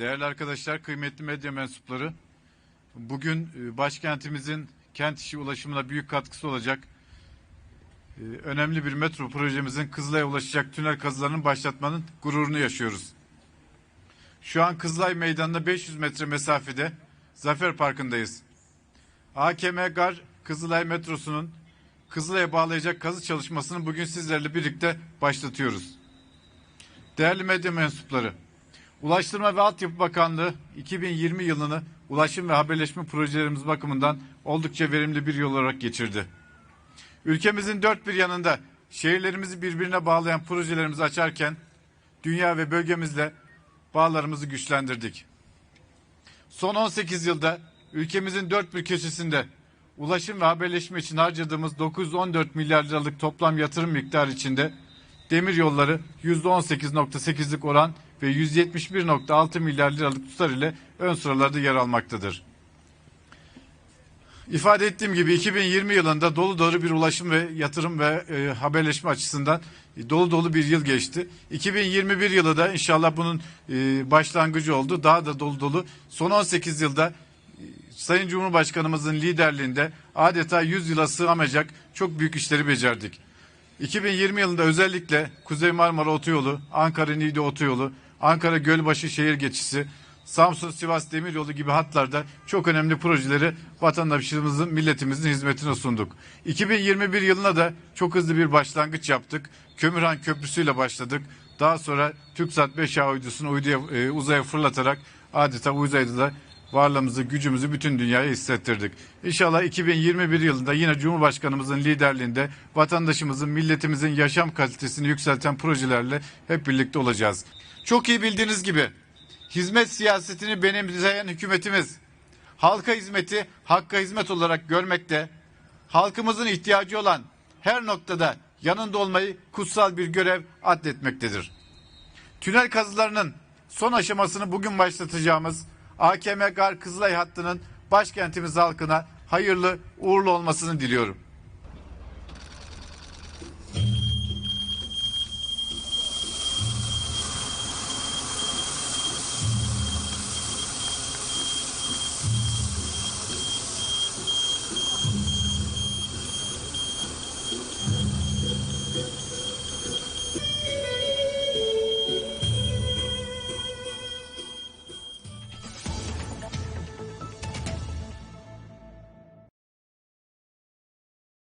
Değerli arkadaşlar, kıymetli medya mensupları, bugün e, başkentimizin kent işi ulaşımına büyük katkısı olacak e, önemli bir metro projemizin Kızılay'a ulaşacak tünel kazılarının başlatmanın gururunu yaşıyoruz. Şu an Kızılay Meydanı'na 500 metre mesafede Zafer Parkı'ndayız. AKM Gar Kızılay metrosunun Kızılay'a bağlayacak kazı çalışmasını bugün sizlerle birlikte başlatıyoruz. Değerli medya mensupları, Ulaştırma ve Altyapı Bakanlığı 2020 yılını ulaşım ve haberleşme projelerimiz bakımından oldukça verimli bir yıl olarak geçirdi. Ülkemizin dört bir yanında şehirlerimizi birbirine bağlayan projelerimizi açarken dünya ve bölgemizle bağlarımızı güçlendirdik. Son 18 yılda ülkemizin dört bir köşesinde ulaşım ve haberleşme için harcadığımız 914 milyar liralık toplam yatırım miktarı içinde demir yolları %18.8'lik oran ve 171.6 milyar liralık tutar ile ön sıralarda yer almaktadır. İfade ettiğim gibi 2020 yılında dolu dolu bir ulaşım ve yatırım ve e, haberleşme açısından e, dolu dolu bir yıl geçti. 2021 yılı da inşallah bunun e, başlangıcı oldu. Daha da dolu dolu. Son 18 yılda e, Sayın Cumhurbaşkanımızın liderliğinde adeta 100 yıla sığamayacak çok büyük işleri becerdik. 2020 yılında özellikle Kuzey Marmara Otoyolu, Ankara Niğde Otoyolu, Ankara Gölbaşı Şehir Geçisi, Samsun Sivas Demiryolu gibi hatlarda çok önemli projeleri vatandaşımızın, milletimizin hizmetine sunduk. 2021 yılına da çok hızlı bir başlangıç yaptık. Kömürhan Köprüsü ile başladık. Daha sonra TürkSat 5A uydusunu uyduya, e, uzaya fırlatarak adeta uzayda da varlığımızı, gücümüzü bütün dünyaya hissettirdik. İnşallah 2021 yılında yine Cumhurbaşkanımızın liderliğinde vatandaşımızın, milletimizin yaşam kalitesini yükselten projelerle hep birlikte olacağız. Çok iyi bildiğiniz gibi hizmet siyasetini benimseyen hükümetimiz halka hizmeti hakka hizmet olarak görmekte, halkımızın ihtiyacı olan her noktada yanında olmayı kutsal bir görev adletmektedir. Tünel kazılarının son aşamasını bugün başlatacağımız AKM Gar Kızılay hattının başkentimiz halkına hayırlı uğurlu olmasını diliyorum.